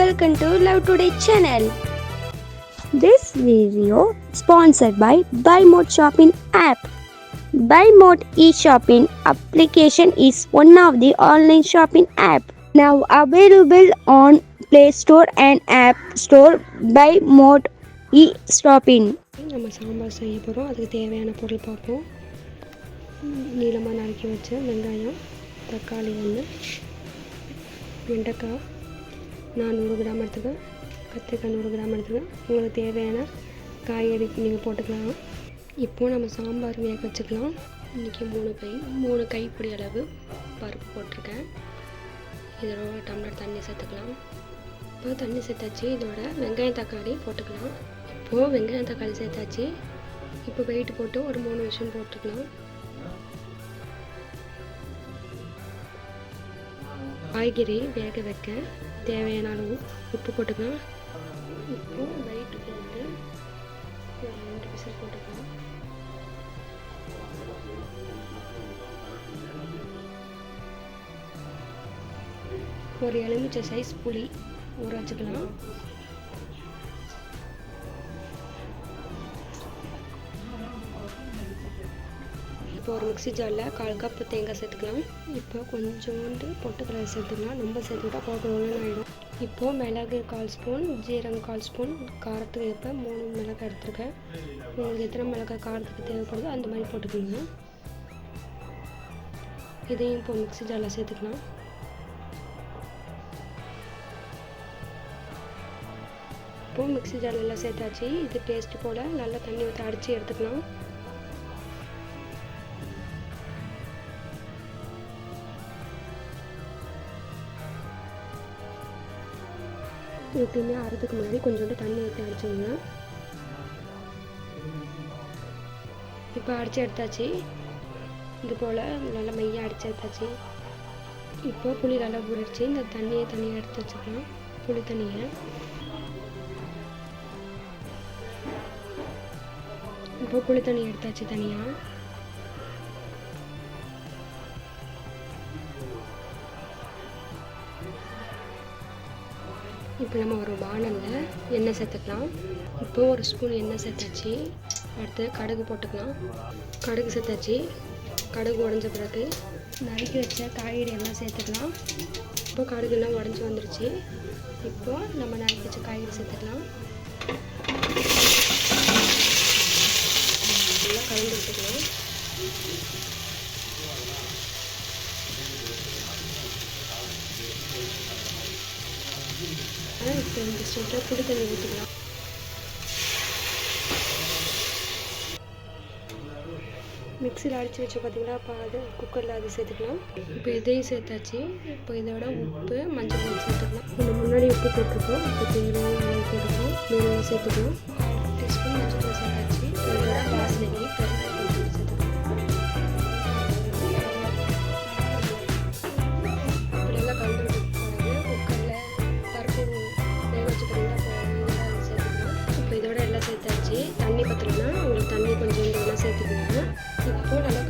welcome to Love Today channel. This video sponsored by Buy Mode Shopping app. Buy Mode e-shopping application is one of the online shopping app now available on Play Store and App Store. Buy Mode e-shopping. நம்ம சாம்பார் செய்ய போகிறோம் அதுக்கு தேவையான பொருள் பார்ப்போம் நீளமாக நறுக்கி வச்ச வெங்காயம் தக்காளி வந்து வெண்டைக்காய் நான் நூறு கிராம் எடுத்துக்கேன் கத்திரிக்காய் நூறு கிராம் எடுத்துக்கேன் உங்களுக்கு தேவையான காய்கறி நீங்கள் போட்டுக்கலாம். இப்போது நம்ம சாம்பார் வேக வச்சுக்கலாம். இன்றைக்கி மூணு கை மூணு கைப்பிடி அளவு பருப்பு போட்டிருக்கேன். இதோட டம்ளர் தண்ணி சேர்த்துக்கலாம். இப்போ தண்ணி சேர்த்தாச்சு. இதோட வெங்காயம் தக்காளி போட்டுக்கலாம். இப்போது வெங்காயம் தக்காளி சேர்த்தாச்சு. இப்போ வெயிட் போட்டு ஒரு மூணு விஷயம் போட்டுக்கலாம். காய்கறி வேக வைக்க. தேவையான அளவு உப்பு போட்டுக்கலாம். உப்பு லைட்டு போட்டு ஒரு ரெண்டு விசில் போட்டுக்கலாம். ஒரு எலுமிச்சை சைஸ் புளி ஊற வச்சுக்கலாம். இப்போ ஒரு மிக்ஸி ஜாரில் கால் கப் தேங்காய் சேர்த்துக்கலாம். இப்போ கொஞ்சோண்டு பொட்டுக்கடலை சேர்த்துக்கலாம். ரொம்ப சேர்த்துக்கிட்டா போட்டுக்கணும்னு ஆகிடும் இப்போது மிளகு கால் ஸ்பூன் ஜீரகம் கால் ஸ்பூன் காரத்துக்கு ஏற்ப மூணு மிளகாய் எடுத்துருக்கேன். உங்களுக்கு எத்தனை மிளகாய் காரத்துக்கு தேவைப்படுதோ அந்த மாதிரி போட்டுக்கோங்க. இதையும் இப்போ மிக்ஸி ஜாரில் சேர்த்துக்கலாம். இப்போது மிக்ஸி ஜாரில் எல்லாம் சேர்த்தாச்சு. இது பேஸ்ட் போல் நல்லா தண்ணி ஊற்றி அடித்து எடுத்துக்கலாம். எப்பயுமே அறுத்துக்கு முன்னாடி கொஞ்சோண்டு தண்ணி ஊற்றி அடிச்சுங்க இப்போ அடித்து எடுத்தாச்சு. இது போல் நல்லா மையாக அடித்து எடுத்தாச்சு. இப்போ புளி நல்லா ஊறிடுச்சு. இந்த தண்ணியை தனியாக எடுத்து வச்சுக்கலாம். புளி தண்ணியை. இப்போ புளி தண்ணி எடுத்தாச்சு தனியாக இப்போ நம்ம ஒரு வானலில் எண்ணெய் சேர்த்துக்கலாம். இப்போ ஒரு ஸ்பூன் எண்ணெய் சேர்த்தாச்சு. அடுத்து கடுகு போட்டுக்கலாம். கடுகு சேர்த்தாச்சு. கடுகு உடஞ்ச பிறகு நறுக்கி வச்ச காய்கறி எல்லாம் சேர்த்துக்கலாம். இப்போ கடுகுலாம் உடஞ்சி வந்துருச்சு. இப்போ நம்ம நறுக்கி வச்ச காய்கறி சேர்த்துக்கலாம். நல்லா கலந்து விட்டுக்கலாம். ஆனால் இப்போ இந்த ஸ்டேட்டாக புளி தண்ணி ஊற்றிக்கலாம் மிக்சியில் அடித்து வச்சு பார்த்தீங்கன்னா அப்போ அது குக்கரில் அது சேர்த்துக்கலாம். இப்போ இதையும் சேர்த்தாச்சு. இப்போ இதோட உப்பு மஞ்சள் தூள் சேர்த்துக்கலாம். நம்ம முன்னாடி உப்பு போட்டிருக்கோம். இப்போ தேவையான அளவு போட்டுக்கோம் மேலும் சேர்த்துக்கலாம். டீஸ்பூன் மஞ்சள் தூள் சேர்த்தாச்சு. இதோட வாசனைக்கு தண்ணி பத்திரம்னா உங்களுக்கு தண்ணி கொஞ்சம் சேர்த்துக்கோங்க. இப்போது நல்லா